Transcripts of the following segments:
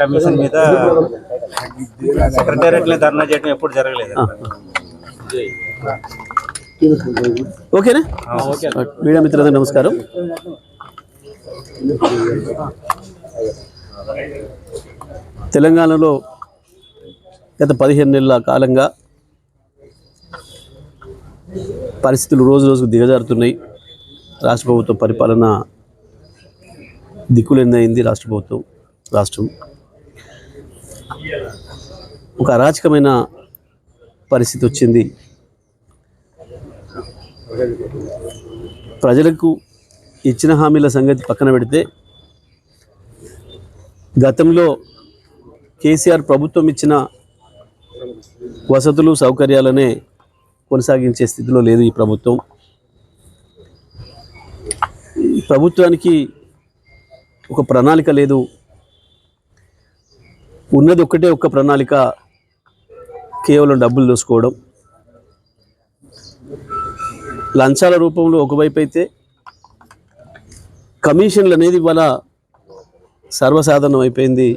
Commission మీద secretariat ధర్నా చేయడం ఎప్పుడు జరగలేదు. ఓకేనా? మీడియా మిత్రులందరూ నమస్కారం. తెలంగాణలో గత పదిహేను నెలల కాలంగా పరిస్థితులు రోజు రోజుకు దిగజారుతున్నాయి. రాష్ట్ర ప్రభుత్వ పరిపాలన దిక్కులెందయింది రాష్ట్ర ప్రభుత్వం రాష్ట్రం. ఒక అరాచకమైన పరిస్థితి వచ్చింది. ప్రజలకు ఇచ్చిన హామీల సంగతి పక్కన పెడితే గతంలో కేసీఆర్ ప్రభుత్వం ఇచ్చిన వసతులు సౌకర్యాలనే కొనసాగించే స్థితిలో లేదు ఈ ప్రభుత్వం. ఈ ప్రభుత్వానికి ఒక ప్రణాళిక లేదు. ఉన్నది ఒక్కటే ఒక్క ప్రణాళిక కేవలం డబ్బులు దోసుకోవడం. లంచాల రూపంలో ఒకవైపు అయితే కమిషన్లు అనేది ఇవాళ సర్వసాధారణం అయిపోయింది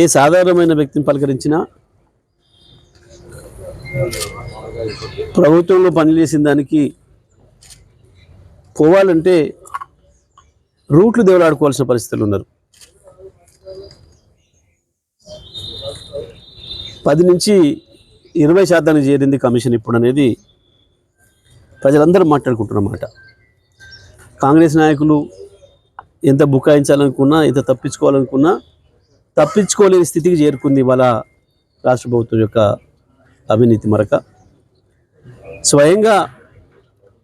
ఏ సాధారణమైన వ్యక్తిని పలకరించినా ప్రభుత్వంలో పనిచేసిన దానికి పోవాలంటే రూట్లు దేవులాడుకోవాల్సిన పరిస్థితులు ఉన్నారు. పది నుంచి ఇరవై శాతానికి చేరింది కమిషన్ ఇప్పుడు అనేది ప్రజలందరూ మాట్లాడుకుంటున్నమాట. కాంగ్రెస్ నాయకులు ఎంత బుకాయించాలనుకున్నా ఎంత తప్పించుకోవాలనుకున్నా తప్పించుకోలేని స్థితికి చేరుకుంది ఇవాళ రాష్ట్ర ప్రభుత్వం యొక్క అవినీతి మరక. స్వయంగా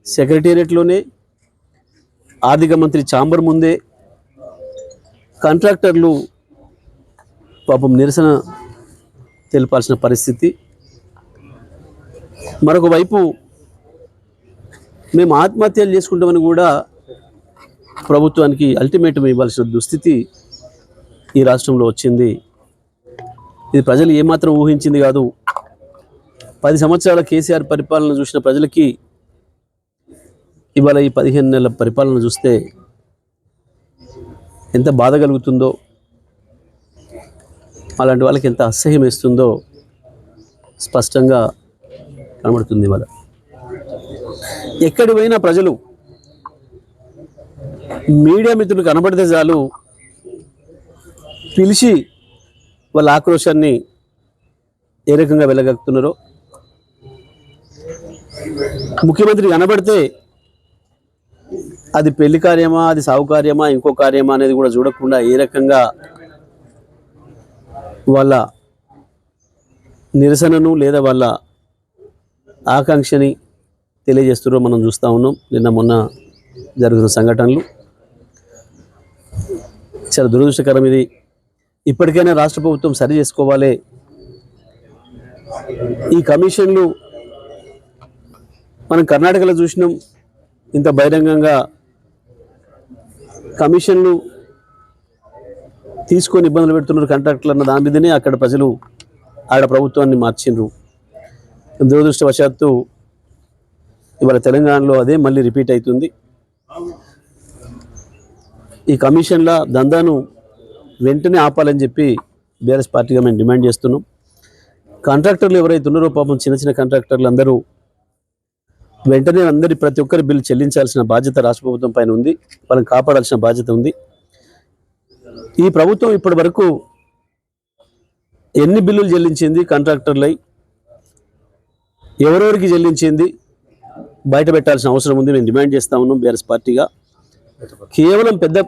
సెక్రటేరియట్లోనే ఆర్థిక మంత్రి చాంబర్ ముందే కాంట్రాక్టర్లు పాపం నిరసన తెలిపాల్సిన పరిస్థితి. మరొక వైపు మేము ఆత్మహత్యలు చేసుకుంటామని కూడా ప్రభుత్వానికి అల్టిమేటం ఇవ్వాల్సిన దుస్థితి ఈ రాష్ట్రంలో వచ్చింది. ఇది ప్రజలు ఏమాత్రం ఊహించింది కాదు. పది సంవత్సరాల కేసీఆర్ పరిపాలన చూసిన ప్రజలకి ఇవాళ ఈ పదిహేను నెలల పరిపాలన చూస్తే ఎంత బాధ కలుగుతుందో. అలాంటి వాళ్ళకి ఎంత అసహ్యం వేస్తుందో స్పష్టంగా కనబడుతుంది ఇవాళ. ఎక్కడి పోయినా ప్రజలు మీడియా మిత్రులు కనబడితే చాలు పిలిచి వాళ్ళ ఆక్రోశాన్ని ఏ రకంగా వెళ్ళగలుగుతున్నారో ముఖ్యమంత్రి కనబడితే అది పెళ్ళి కార్యమా అది సాగు కార్యమా ఇంకో కార్యమా అనేది కూడా చూడకుండా ఏ రకంగా వాళ్ళ నిరసనను లేదా వాళ్ళ ఆకాంక్షని తెలియజేస్తున్నారో మనం చూస్తూ ఉన్నాం. నిన్న మొన్న జరుగుతున్న సంఘటనలు. చాలా దురదృష్టకరం ఇది. ఇప్పటికైనా రాష్ట్ర ప్రభుత్వం సరి చేసుకోవాలి. ఈ కమిషన్లు మనం కర్ణాటకలో చూసినాం. ఇంత బహిరంగంగా కమిషన్లు తీసుకొని ఇబ్బందులు పెడుతున్నారు కాంట్రాక్టులు అన్న దాని మీదనే అక్కడ ప్రజలు ఆడ ప్రభుత్వాన్ని మార్చిండ్రు. దురదృష్టవశాత్తు ఇవాళ తెలంగాణలో అదే మళ్ళీ రిపీట్ అవుతుంది. ఈ కమిషన్ల దందాను వెంటనే ఆపాలని చెప్పి బీఆర్ఎస్ పార్టీగా మేము డిమాండ్ చేస్తున్నాం. కాంట్రాక్టర్లు ఎవరైతే ఉన్నారో పాపం చిన్న చిన్న కాంట్రాక్టర్లు అందరూ వెంటనే అందరి ప్రతి ఒక్కరి బిల్లు చెల్లించాల్సిన బాధ్యత రాష్ట్ర ప్రభుత్వం పైన ఉంది. వాళ్ళని కాపాడాల్సిన బాధ్యత ఉంది. ఈ ప్రభుత్వం ఇప్పటి వరకు ఎన్ని బిల్లులు చెల్లించింది కాంట్రాక్టర్లై? ఎవరెవరికి చెల్లించింది? బయట పెట్టాల్సిన అవసరం ఉంది. మేము డిమాండ్ చేస్తా ఉన్నాం బీఆర్ఎస్ పార్టీగా. కేవలం పెద్ద